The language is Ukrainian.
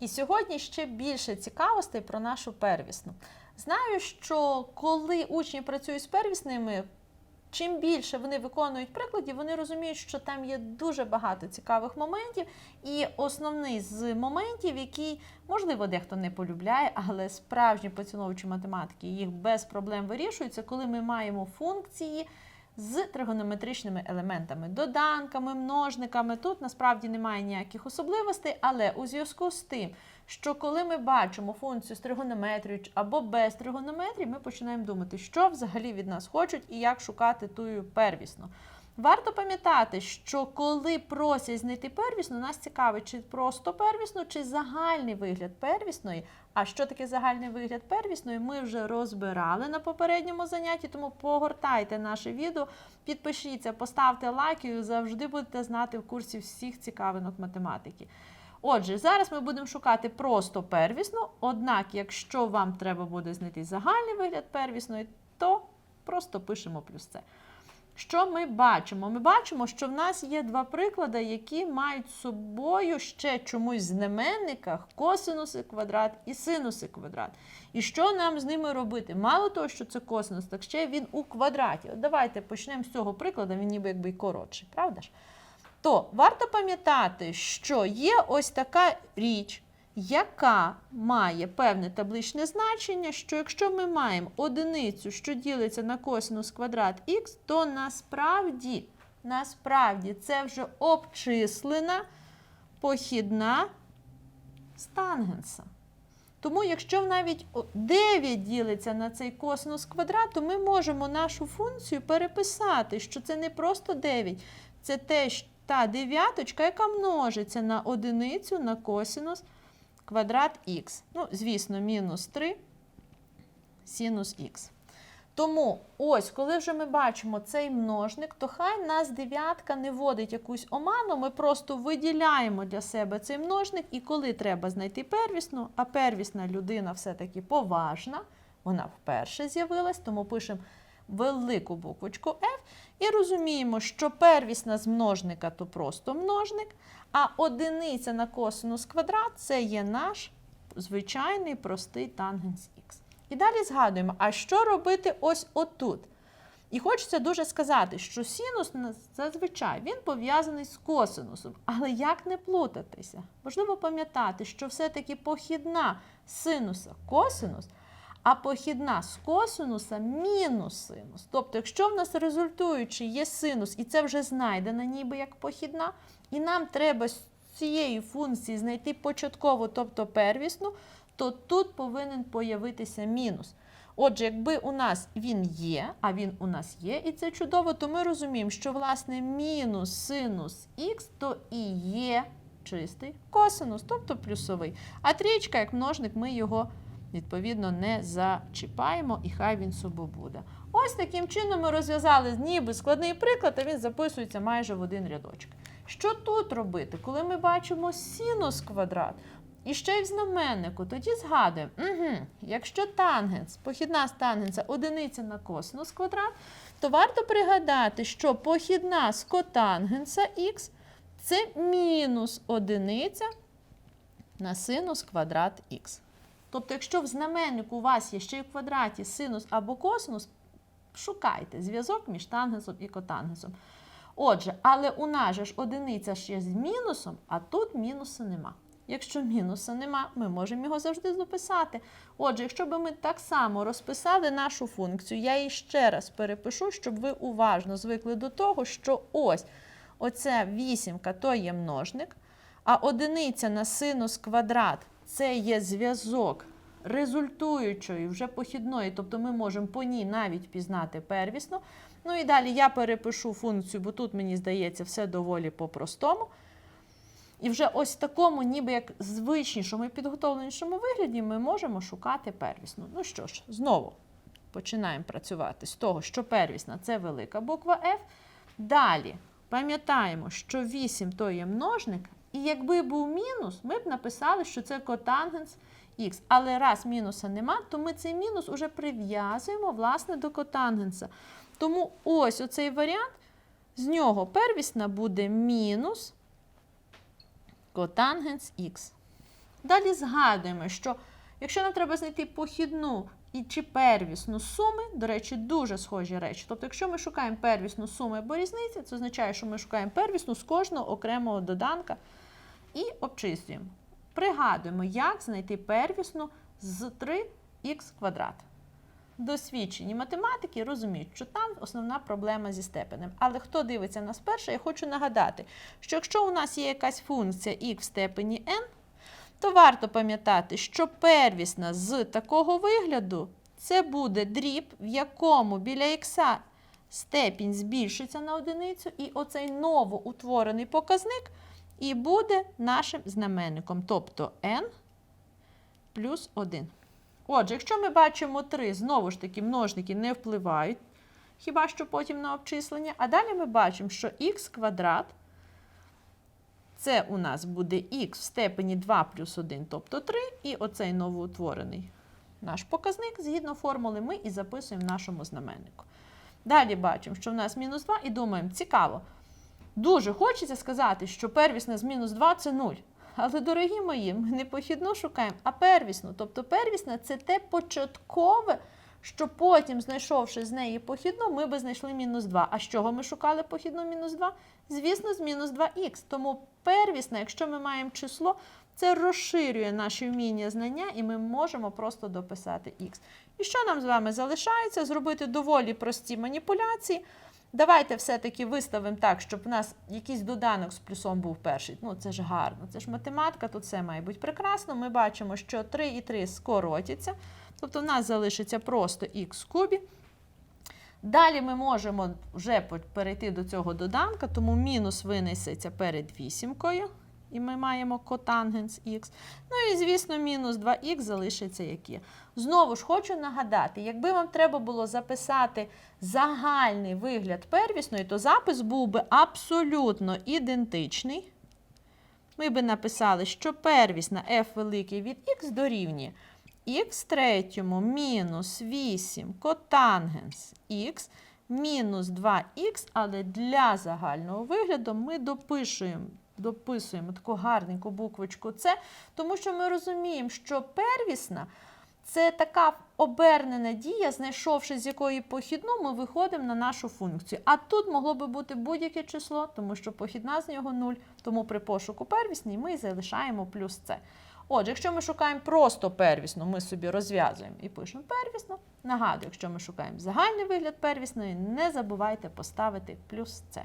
І сьогодні ще більше цікавостей про нашу первісну. Знаю, що коли учні працюють з первісними, чим більше вони виконують прикладів, вони розуміють, що там є дуже багато цікавих моментів. І основний з моментів, який, можливо, дехто не полюбляє, але справжні поціновувачі математики їх без проблем вирішуються, коли ми маємо функції з тригонометричними елементами, доданками, множниками. Тут насправді немає ніяких особливостей, але у зв'язку з тим, що коли ми бачимо функцію з тригонометрією або без тригонометрії, ми починаємо думати, що взагалі від нас хочуть і як шукати тую первісну. Варто пам'ятати, що коли просять знайти первісну, нас цікавить, чи просто первісну, чи загальний вигляд первісної. А що таке загальний вигляд первісної, ми вже розбирали на попередньому занятті, тому погортайте наше відео, підпишіться, поставте лайк і завжди будете знати в курсі всіх цікавинок математики. Отже, зараз ми будемо шукати просто первісну, однак, якщо вам треба буде знайти загальний вигляд первісної, то просто пишемо плюс це. Що ми бачимо? Ми бачимо, що в нас є два приклади, які мають з собою ще чомусь в знаменниках косинуси квадрат і синуси квадрат. І що нам з ними робити? Мало того, що це косинус, так ще він у квадраті. От давайте почнемо з цього прикладу, він ніби якби й коротший, правда ж? То варто пам'ятати, що є ось така річ, яка має певне табличне значення, що якщо ми маємо одиницю, що ділиться на косинус квадрат х, то насправді, насправді це вже обчислена похідна з тангенса. Тому, якщо навіть 9 ділиться на цей косинус квадрат, то ми можемо нашу функцію переписати, що це не просто 9, це теж та дев'яточка, яка множиться на одиницю на косинус квадрат х. Ну, звісно, мінус 3 синус х. Тому ось, коли вже ми бачимо цей множник, то хай нас дев'ятка не вводить якусь оману, ми просто виділяємо для себе цей множник, і коли треба знайти первісну, а первісна людина все-таки поважна, вона вперше з'явилась, тому пишемо велику буквочку F і розуміємо, що первісна з множника то просто множник, а одиниця на косинус квадрат це є наш звичайний простий тангенс х. І далі згадуємо, а що робити ось отут? І хочеться дуже сказати, що синус зазвичай він пов'язаний з косинусом. Але як не плутатися? Важливо пам'ятати, що все-таки похідна синуса косинус, а похідна з косинуса мінус синус. Тобто, якщо в нас результуючий є синус, і це вже знайдено ніби як похідна, і нам треба з цієї функції знайти початкову, тобто первісну, то тут повинен появитися мінус. Отже, якби у нас він є, а він у нас є, і це чудово, то ми розуміємо, що власне мінус синус х то і є чистий косинус, тобто плюсовий. А трієчка, як множник, ми його відповідно не зачіпаємо, і хай він собі буде. Ось таким чином ми розв'язали ніби складний приклад, а він записується майже в один рядочок. Що тут робити, коли ми бачимо синус квадрат? І ще й в знаменнику, тоді згадуємо, угу, якщо тангенс, похідна з тангенса одиниця на косинус квадрат, то варто пригадати, що похідна з котангенса х це мінус одиниця на синус квадрат х. Тобто, якщо в знаменнику у вас є ще й в квадраті синус або косинус, шукайте зв'язок між тангенсом і котангенсом. Отже, але у нас же ж одиниця ще з мінусом, а тут мінуса нема. Якщо мінуса нема, ми можемо його завжди записати. Отже, якщо б ми так само розписали нашу функцію, я її ще раз перепишу, щоб ви уважно звикли до того, що ось оця вісімка то є множник, а одиниця на синус квадрат це є зв'язок результуючої, вже похідної, тобто ми можемо по ній навіть пізнати первісно. Ну і далі я перепишу функцію, бо тут, мені здається, все доволі по-простому. І вже ось в такому, ніби як звичнішому і підготовленішому вигляді, ми можемо шукати первісну. Ну що ж, знову починаємо працювати з того, що первісна це велика буква F. Далі пам'ятаємо, що 8 то є множник, і якби був мінус, ми б написали, що це котангенс х. Але раз мінуса нема, то ми цей мінус уже прив'язуємо власне до котангенса. Тому ось оцей варіант, з нього первісна буде мінус котангенс х. Далі згадуємо, що якщо нам треба знайти похідну і чи первісну суми, до речі, дуже схожі речі. Тобто, якщо ми шукаємо первісну суму або різниці, це означає, що ми шукаємо первісну з кожного окремого доданка і обчислюємо. Пригадуємо, як знайти первісну з 3х квадрат. Досвідчені математики розуміють, що там основна проблема зі степенем. Але хто дивиться нас перше, я хочу нагадати, що якщо у нас є якась функція х в степені n, то варто пам'ятати, що первісна з такого вигляду це буде дріб, в якому біля х степінь збільшиться на одиницю, і оцей новоутворений показник і буде нашим знаменником, тобто n плюс 1. Отже, якщо ми бачимо 3, знову ж таки, множники не впливають, хіба що потім на обчислення. А далі ми бачимо, що х квадрат це у нас буде х в степені 2 плюс 1, тобто 3, і оцей новоутворений наш показник, згідно формули, ми і записуємо в нашому знаменнику. Далі бачимо, що в нас мінус 2, і думаємо, цікаво. Дуже хочеться сказати, що первісне з мінус 2 це 0. Але, дорогі мої, ми не похідну шукаємо, а первісну. Тобто первісна це те початкове, що потім, знайшовши з неї похідну, ми би знайшли мінус 2. А з чого ми шукали похідну мінус 2? Звісно, з мінус 2х. Тому первісна, якщо ми маємо число, це розширює наші вміння знання, і ми можемо просто дописати х. І що нам з вами залишається? Зробити доволі прості маніпуляції. Давайте все-таки виставимо так, щоб у нас якийсь доданок з плюсом був перший. Ну, це ж гарно, це ж математика, тут все має бути прекрасно. Ми бачимо, що 3 і 3 скоротяться. Тобто в нас залишиться просто х кубі. Далі ми можемо вже перейти до цього доданка, тому мінус винесеться перед вісімкою. І ми маємо котангенс х. Ну і, звісно, мінус 2х залишиться як є. Знову ж хочу нагадати, якби вам треба було записати загальний вигляд первісної, то запис був би абсолютно ідентичний. Ми би написали, що первісна f великий від х дорівнює х третьому мінус 8 котангенс х мінус 2х, але для загального вигляду ми допишуємо дописуємо таку гарненьку буквочку С, тому що ми розуміємо, що первісна це така обернена дія, знайшовши з якої похідну, ми виходимо на нашу функцію. А тут могло би бути будь-яке число, тому що похідна з нього 0, тому при пошуку первісний ми залишаємо плюс С. Отже, якщо ми шукаємо просто первісну, ми собі розв'язуємо і пишемо первісну. Нагадую, якщо ми шукаємо загальний вигляд первісної, не забувайте поставити плюс С.